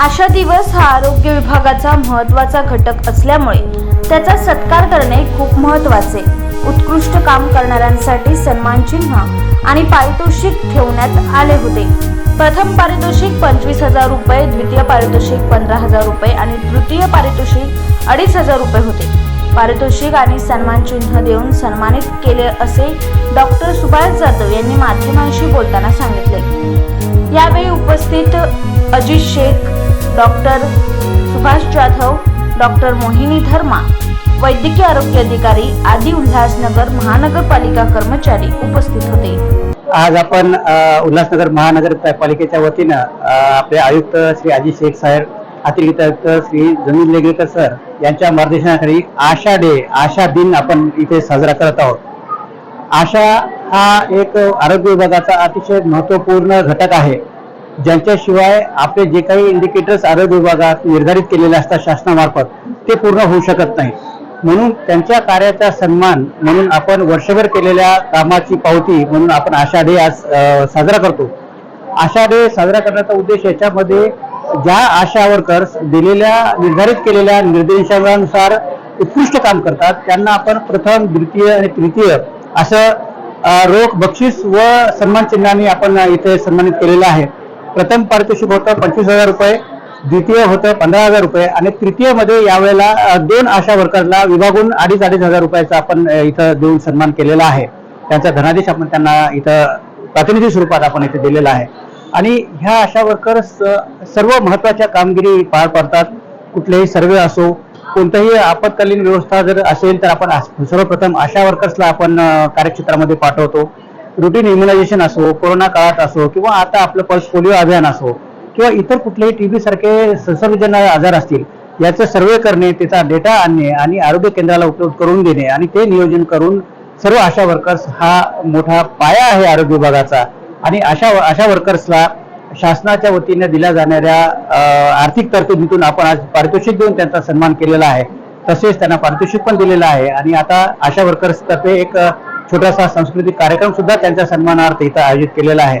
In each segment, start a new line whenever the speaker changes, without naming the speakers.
आशा दिवस हा आरोग्य विभागाचा महत्त्वाचा घटक असल्यामुळे त्याचा सत्कार करणे खूप महत्त्वाचे. उत्कृष्ट काम करणाऱ्यांसाठी सन्मान चिन्ह आणि पारितोषिक ठेवण्यात आले होते. प्रथम पारितोषिक पंचवीस हजार रुपये द्वितीय पारितोषिक पंधरा हजार रुपये आणि तृतीय पारितोषिक अडीच हजार रुपये होते. पारितोषिक आणि सन्मान चिन्ह देऊन सन्मानित केले असे डॉक्टर सुभाष जाधव यांनी माध्यमांशी बोलताना सांगितले. यावेळी उपस्थित अजित शेख डॉक्टर सुभाष जाधव डॉक्टर मोहिनी धर्मा वैद्यकीय आरोग्य अधिकारी आदी उल्हासनगर महानगरपालिका कर्मचारी उपस्थित होते.
आज आपण उल्हासनगर महानगरपालिकेच्या वतीनं आपले आयुक्त श्री अजित शेख साहेब अतिरिक्त आयुक्त श्री जमीन लेगेकर सर यांच्या मार्गदर्शनाखाली आशा डे आशा दिन आपण इथे साजरा करत आहोत. आशा हा एक आरोग्य विभागाचा अतिशय महत्त्वपूर्ण घटक आहे. ज्यांच्याशिवाय आपले जे काही इंडिकेटर्स आरोग्य विभागात निर्धारित केलेले असतात शासनामार्फत ते पूर्ण होऊ शकत नाही म्हणून त्यांच्या कार्याचा सन्मान म्हणून आपण वर्षभर केलेल्या कामाची पावती म्हणून आपण आशा डे आज साजरा करतो. आशा डे साजरा करण्याचा उद्देश याच्यामध्ये ज्या आशा वर्कर्स दिलेल्या निर्धारित केलेल्या निर्देशांनुसार उत्कृष्ट काम करतात त्यांना आपण प्रथम द्वितीय आणि तृतीय असं रोख बक्षीस व सन्मान चिन्हाने आपण इथे सन्मानित केलेलं आहे. प्रथम पारितोषिक होतं पंचवीस हजार रुपये. द्वितीय होतं पंधरा हजार रुपये. आणि तृतीयमध्ये यावेळेला दोन आशा वर्करला विभागून अडीच अडीच हजार रुपयाचा आपण इथं देऊन सन्मान केलेला आहे. त्यांचा धनादेश आपण त्यांना इथं प्रतिनिधी स्वरूपात आपण इथे दिलेला आहे. आणि ह्या आशा वर्कर्स सर्व महत्त्वाच्या कामगिरी पार पाडतात. कुठलेही सर्वे असो कोणत्याही आपत्कालीन व्यवस्था जर असेल तर आपण सर्वप्रथम आशा वर्कर्सला आपण कार्यक्षेत्रामध्ये पाठवतो. रुटीन इम्युनायझेशन असो कोरोना काळात असो किंवा आता आपलं पल्स पोलिओ अभियान असो किंवा इतर कुठलेही टीबी सारखे संसर्गजन्य आजार असतील याचं सर्वे करणे त्याचा डेटा आणणे आणि आरोग्य केंद्राला उपलब्ध करून देणे आणि ते नियोजन करून सर्व आशा वर्कर्स हा मोठा पाया आहे आरोग्य विभागाचा. आणि अशा आशा वर्कर्सला शासनाच्या वतीने दिल्या जाणाऱ्या आर्थिक तरतुदीतून आपण आज पारितोषिक देऊन त्यांचा सन्मान केलेला आहे. तसेच त्यांना पारितोषिक पण दिलेलं आहे. आणि आता आशा वर्कर्स तर्फे एक छोटासा सांस्कृतिक कार्यक्रम सुद्धा त्यांच्या सन्मानार्थ इथं आयोजित केलेला आहे.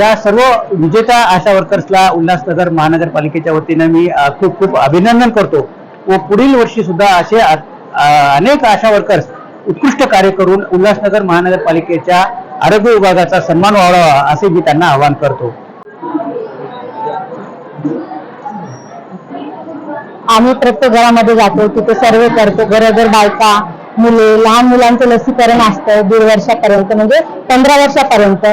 या सर्व विजेत्या आशा वर्कर्सला उल्हासनगर महानगरपालिकेच्या वतीनं मी खूप खूप अभिनंदन करतो व पुढील वर्षी सुद्धा असे अनेक आशा वर्कर्स उत्कृष्ट कार्य करून उल्हासनगर महानगरपालिकेच्या आरोग्य विभागाचा सन्मान वाढावा असे मी त्यांना आवाहन करतो.
आम्ही प्रत्येक घरामध्ये जातो. तिथे सर्वे करतो. घरोघर बायका मुले लहान मुलांचं लसीकरण असतं दीड वर्षापर्यंत म्हणजे पंधरा वर्षापर्यंत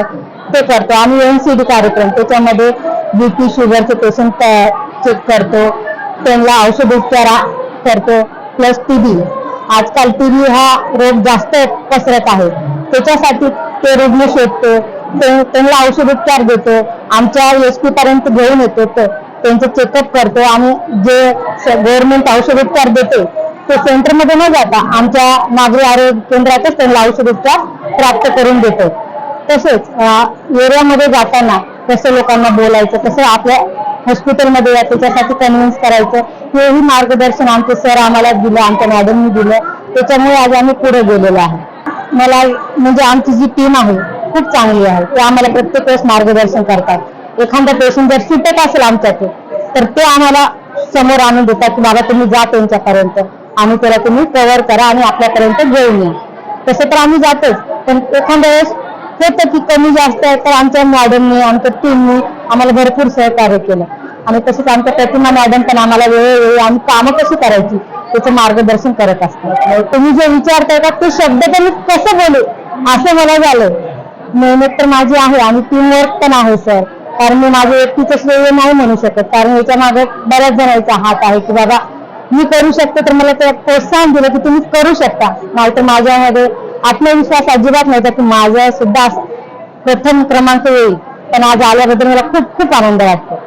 ते करतो. आम्ही एन सी डी कार्यक्रम त्याच्यामध्ये बीपी शुगरचे पेशंट चेक करतो. त्यांना औषध उपचार करतो. प्लस टीबी आजकाल टीबी हा रोग जास्त पसरत आहे. त्याच्यासाठी ते रुग्ण शोधतो. त्यांना औषध उपचार देतो. आमच्या एस पी पर्यंत घेऊन येतो. त्यांचं चेकअप करतो. आणि जे गव्हर्नमेंट औषध उपचार देते तो सेंटरमध्ये न जाता आमच्या नागरी आरोग्य केंद्रातच त्यांना औषध उपचार प्राप्त करून देतो. तसेच एरियामध्ये जाताना कसं लोकांना बोलायचं कसं आपल्या हॉस्पिटलमध्ये या त्याच्यासाठी कन्व्हिन्स करायचं हेही मार्गदर्शन आमचे सर आम्हाला दिलं आमच्या मॅडमनी दिलं. त्याच्यामुळे आज आम्ही पुढे गेलेलो आहे. मला म्हणजे आमची जी टीम आहे खूप चांगली आहे. ते आम्हाला प्रत्येक वेळेस मार्गदर्शन करतात. एखादा पेशंट जर सुटत असेल आमच्याकडे तर ते आम्हाला समोर आणून देतात की बाबा तुम्ही जा त्यांच्यापर्यंत. आणि त्याला तुम्ही कव्हर करा आणि आपल्यापर्यंत घेऊन या. तसं तर आम्ही जातोच पण एखाद्या वेळेस होतं की कमी जास्त आहे तर आमच्या मॅडमनी आमच्या टीमनी आम्हाला भरपूर सहकार्य केलं. आणि तसंच आमच्या प्रतिमा मॅडम पण आम्हाला वेळोवेळी आम्ही कामं कशी करायची त्याचं मार्गदर्शन करत असतात. तुम्ही जे विचारताय का ते शब्द तर मी कसं बोलू? असं मला झालं मेहनत तर माझी आहे आणि टीमवर्क पण आहे सर कारण मी माझे व्यक्तीचं श्रेय नाही म्हणू शकत. कारण याच्या मागे बऱ्याच जणांचा हात आहे की बाबा मी करू शकते तर मला त्याला प्रोत्साहन दिलं की तुम्ही करू शकता. नाहीतर माझ्यामध्ये आत्मविश्वास अजिबात नव्हता की माझा सुद्धा प्रथम क्रमांक येईल. पण आज आल्याबद्दल मला खूप खूप आनंद वाटतो.